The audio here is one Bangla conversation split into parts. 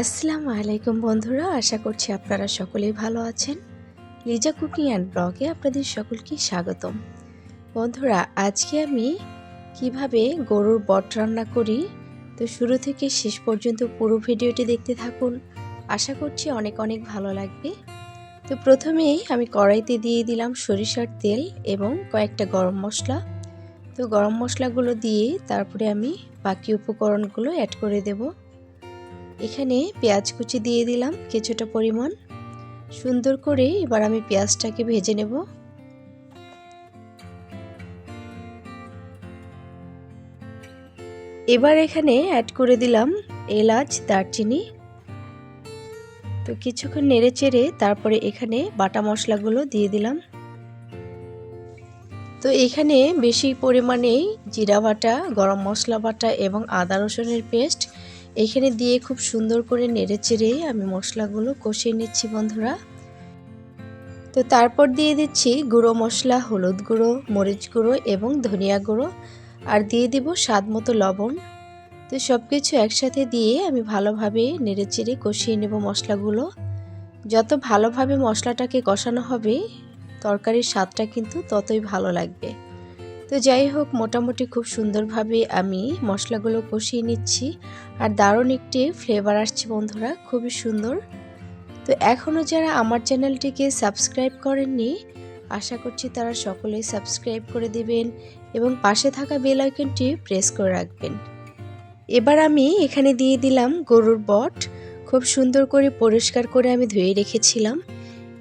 আসসালামু আলাইকুম বন্ধুরা, আশা করছি আপনারা সকলেই ভালো আছেন। লিজা কুকিং অ্যান্ড ব্লগে আপনাদের সকলকে স্বাগতম। বন্ধুরা, আজকে আমি কীভাবে গরুর বট রান্না করি, তো শুরু থেকে শেষ পর্যন্ত পুরো ভিডিওটি দেখতে থাকুন। আশা করছি অনেক অনেক ভালো লাগবে। তো প্রথমেই আমি কড়াইতে দিয়ে দিলাম সরিষার তেল এবং কয়েকটা গরম মশলা। তো গরম মশলাগুলো দিয়ে তারপরে আমি বাকি উপকরণগুলো অ্যাড করে দেবো। এখানে পেঁয়াজ কুচি দিয়ে দিলাম কিছুটা পরিমাণ। সুন্দর করে এবার আমি পেঁয়াজটাকে ভেজে নেব। এবার এখানে অ্যাড করে দিলাম এলাচ, দারচিনি। তো কিছুক্ষণ নেড়ে চেড়ে তারপরে এখানে বাটা মশলাগুলো দিয়ে দিলাম। তো এখানে বেশি পরিমাণে জিরা বাটা, গরম মশলা বাটা এবং আদা রসুনের পেস্ট এখানে দিয়ে খুব সুন্দর করে নেড়ে চেড়ে আমি মশলাগুলো কষিয়ে নিচ্ছি বন্ধুরা। তো তারপর দিয়ে দিচ্ছি গুঁড়ো মশলা, হলুদ গুঁড়ো, মরিচ গুঁড়ো এবং ধনিয়া গুঁড়ো। আর দিয়ে দিব স্বাদ মতো লবণ। তো সব কিছু একসাথে দিয়ে আমি ভালোভাবে নেড়ে চেড়ে কষিয়ে নেব মশলাগুলো। যত ভালোভাবে মশলাটাকে কষানো হবে, তরকারির স্বাদটা কিন্তু ততই ভালো লাগবে। তো যাই হোক, মোটামুটি খুব সুন্দরভাবে আমি মশলাগুলো কষিয়ে নিচ্ছি। আর দারুণ একটি ফ্লেভার আসছে বন্ধুরা, খুবই সুন্দর। তো এখনও যারা আমার চ্যানেলটিকে সাবস্ক্রাইব করেননি, আশা করছি তারা সকলেই সাবস্ক্রাইব করে দেবেন এবং পাশে থাকা বেল আইকনটি প্রেস করে রাখবেন। এবার আমি এখানে দিয়ে দিলাম গরুর বট। খুব সুন্দর করে পরিষ্কার করে আমি ধুয়ে রেখেছিলাম।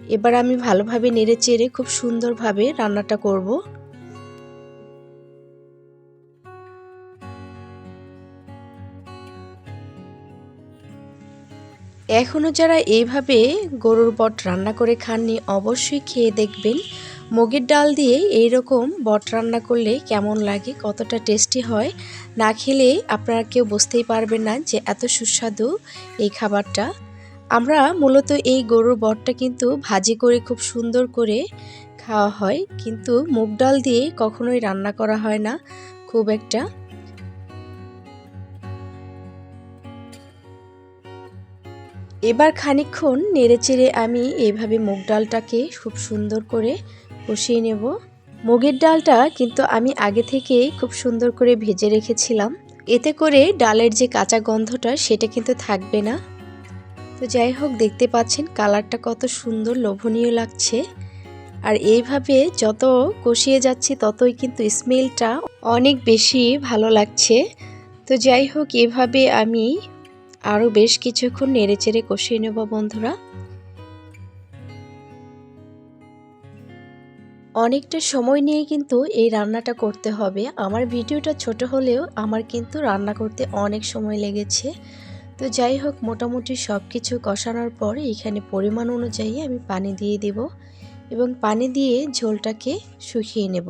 এবার আমি ভালোভাবে নেড়ে চেড়ে খুব সুন্দরভাবে রান্নাটা করব। এখনও যারা এইভাবে গরুর বট রান্না করে খাননি, অবশ্যই খেয়ে দেখবেন। মুগের ডাল দিয়ে এই রকম বট রান্না করলে কেমন লাগে, কতটা টেস্টি হয়, না খেলে আপনারা কেউ বুঝতেই পারবেন না যে এত সুস্বাদু এই খাবারটা। আমরা মূলত এই গরুর বটটা কিন্তু ভাজি করে, খুব সুন্দর করে খাওয়া হয়। কিন্তু মুগ ডাল দিয়ে কখনোই রান্না করা হয় না, খুব একটা। এবার খানিক্ষণ নেড়েচেড়ে আমি এইভাবে মুগ ডালটাকে খুব সুন্দর করে কষিয়ে নেব। মুগের ডালটা কিন্তু আমি আগে থেকেই খুব সুন্দর করে ভেজে রেখেছিলাম। এতে করে ডালের যে কাঁচা গন্ধটা সেটা কিন্তু থাকবে না। তো যাই হোক, দেখতে পাচ্ছেন কালারটা কত সুন্দর, লোভনীয় লাগছে। আর এইভাবে যত কষিয়ে যাচ্ছে ততই কিন্তু স্মেলটা অনেক বেশি ভালো লাগছে। তো যাই হোক, এভাবে আমি আরও বেশ কিছুক্ষণ নেড়ে চেড়ে কষিয়ে নেব, বন্ধুরা। অনেকটা সময় নিয়ে কিন্তু এই রান্নাটা করতে হবে। আমার ভিডিওটা ছোট হলেও আমার কিন্তু রান্না করতে অনেক সময় লেগেছে। তো যাই হোক, মোটামুটি সব কিছু কষানোর পর এখানে পরিমাণ অনুযায়ী আমি পানি দিয়ে দেব এবং পানি দিয়ে ঝোলটাকে শুকিয়ে নেব।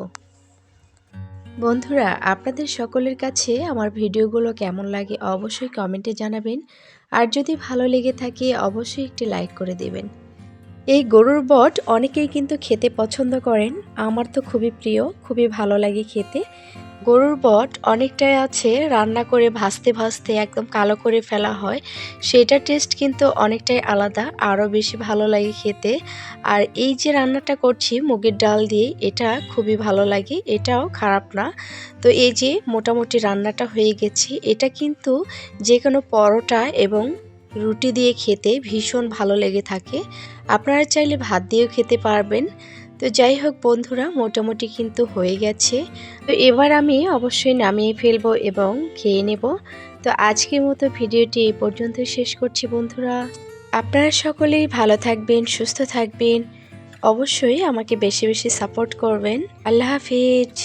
বন্ধুরা, আপনাদের সকলের কাছে আমার ভিডিওগুলো কেমন লাগে অবশ্যই কমেন্টে জানাবেন। আর যদি ভালো লেগে থাকে, অবশ্যই একটি লাইক করে দেবেন। এই গরুর বট অনেকেই কিন্তু খেতে পছন্দ করেন। আমার তো খুবই প্রিয়, খুবই ভালো লাগে খেতে। গরুর বট অনেকটাই আছে, রান্না করে ভাজতে ভাজতে একদম কালো করে ফেলা হয়। সেটা টেস্ট কিন্তু অনেকটাই আলাদা, আরও বেশি ভালো লাগে খেতে। আর এই যে রান্নাটা করছি, মুগের ডাল দিয়ে, এটা খুবই ভালো লাগে, এটাও খারাপ না। তো এই যে মোটামুটি রান্নাটা হয়ে গেছে, এটা কিন্তু যে কোনো পরোটা এবং রুটি দিয়ে খেতে ভীষণ ভালো লেগে থাকে। আপনারা চাইলে ভাত দিয়েও খেতে পারবেন। তো যাই হোক বন্ধুরা, মোটামুটি কিন্তু হয়ে গেছে। তো এবার আমি অবশ্যই নামিয়ে ফেলব এবং খেয়ে নেব। তো আজকের মতো ভিডিওটি এই পর্যন্ত শেষ করছি বন্ধুরা। আপনারা সকলেই ভালো থাকবেন, সুস্থ থাকবেন। অবশ্যই আমাকে বেশি বেশি সাপোর্ট করবেন। আল্লাহ হাফিজ।